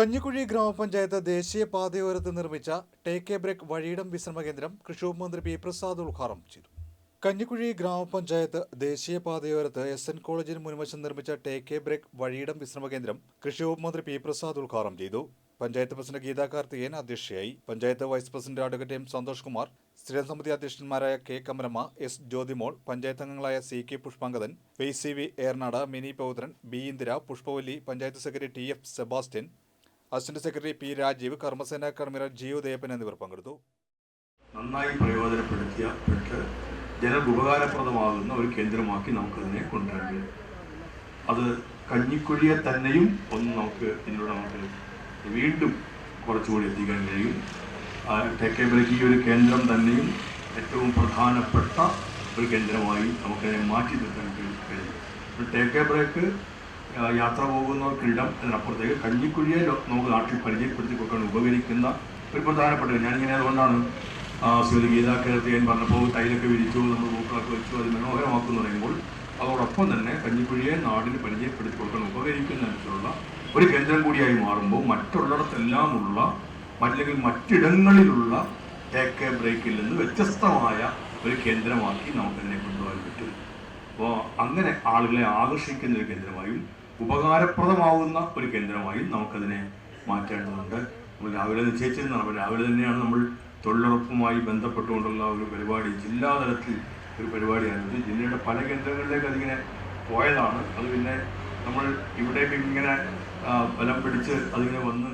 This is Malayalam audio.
കഞ്ഞിക്കുഴി ഗ്രാമപഞ്ചായത്ത് ദേശീയ പാതയോരത്ത് നിർമ്മിച്ച ടേക്ക് എ ബ്രേക്ക് വഴിയിടം വിശ്രമ കേന്ദ്രം കൃഷിവകുപ്പ് മന്ത്രി പി പ്രസാദ് ഉദ്ഘാടനം ചെയ്തു. കഞ്ഞിക്കുഴി ഗ്രാമപഞ്ചായത്ത് ദേശീയപാതയോരത്ത് എസ് എൻ കോളേജിന് മുൻവശം നിർമ്മിച്ച ടേക്ക് എ ബ്രേക്ക് വഴിയിടം വിശ്രമ കേന്ദ്രം കൃഷിവകുപ്പ് മന്ത്രി പി പ്രസാദ് ഉദ്ഘാടനം ചെയ്തു. പഞ്ചായത്ത് പ്രസിഡന്റ് ഗീതാ കാർത്തികേയൻ അധ്യക്ഷയായി. Panchayat vice president advocate M Santhosh Kumar സ്ഥിരം സമിതി അധ്യക്ഷന്മാരായ കെ കമരമ്മ എസ് ജ്യോതിമോൾ പഞ്ചായത്ത് അംഗങ്ങളായ C K Pushpangadan Y C V Ernad Mini പൗത്രൻ B Indira Pushpavalli panchayat secretary T F Sebastian assistant secretary P Rajeev കർമ്മസേന കൺവീനർ ജിയു ദേപ്പൻ എന്നിവർ പങ്കെടുത്തു. നന്നായി പ്രയോജനപ്പെടുത്തിയ പെട്ട് ജനങ്ങൾക്ക് ഉപകാരപ്രദമാകുന്ന ഒരു കേന്ദ്രമാക്കി നമുക്കതിനെ കൊണ്ടുവരാൻ അത് കഞ്ഞിക്കുഴിയെ തന്നെയും ഒന്ന് നമുക്ക് ഇതിലൂടെ നമുക്ക് വീണ്ടും കുറച്ചുകൂടി എത്തിക്കാൻ കഴിയും. എ ഈ ഒരു കേന്ദ്രം തന്നെയും ഏറ്റവും പ്രധാനപ്പെട്ട ഒരു കേന്ദ്രമായി നമുക്കതിനെ മാറ്റി നിർത്താൻ കഴിയും. കഴിയും യാത്ര പോകുന്നവർക്കിടം അതിനപ്പുറത്തേക്ക് കഞ്ഞിക്കുഴിയെ നമുക്ക് നാട്ടിൽ പരിചയപ്പെടുത്തി കൊടുക്കാൻ ഉപകരിക്കുന്ന ഒരു പ്രധാനപ്പെട്ട ഞാനിങ്ങനെ അതുകൊണ്ടാണ് ശ്രീമതി ഗീതാ കേരളത്തിയൻ പറഞ്ഞപ്പോൾ തൈലൊക്കെ വിരിച്ചു നമ്മൾ പൂക്കളൊക്കെ വെച്ചു അത് മനോഹരമാക്കുന്നു പറയുമ്പോൾ അതോടൊപ്പം തന്നെ കഞ്ഞിക്കുഴിയെ നാടിന് പരിചയപ്പെടുത്തി കൊടുക്കാൻ ഉപകരിക്കുന്ന തരത്തിലുള്ള ഒരു കേന്ദ്രം കൂടിയായി മാറുമ്പോൾ മറ്റുള്ളിടത്തെല്ലാമുള്ള അല്ലെങ്കിൽ മറ്റിടങ്ങളിലുള്ള ബ്രേക്കിൽ നിന്ന് വ്യത്യസ്തമായ ഒരു കേന്ദ്രമാക്കി നമുക്കതിനെ കൊണ്ടുപോകാൻ പറ്റും. അപ്പോൾ അങ്ങനെ ആളുകളെ ആകർഷിക്കുന്ന ഒരു കേന്ദ്രമായും ഉപകാരപ്രദമാവുന്ന ഒരു കേന്ദ്രമായും നമുക്കതിനെ മാറ്റേണ്ടതുണ്ട്. നമ്മൾ രാവിലെ നിശ്ചയിച്ചിരുന്നതാണ് രാവിലെ തന്നെയാണ് നമ്മൾ തൊഴിലുറപ്പുമായി ബന്ധപ്പെട്ടുകൊണ്ടുള്ള ഒരു പരിപാടി. ജില്ലാതലത്തിൽ ഒരു പരിപാടിയായിരുന്നു ജില്ലയുടെ പല കേന്ദ്രങ്ങളിലേക്ക് അതിങ്ങനെ പോയതാണ്. അത് പിന്നെ നമ്മൾ ഇവിടേക്ക് ഇങ്ങനെ ബലം പിടിച്ച് അതിങ്ങനെ വന്ന്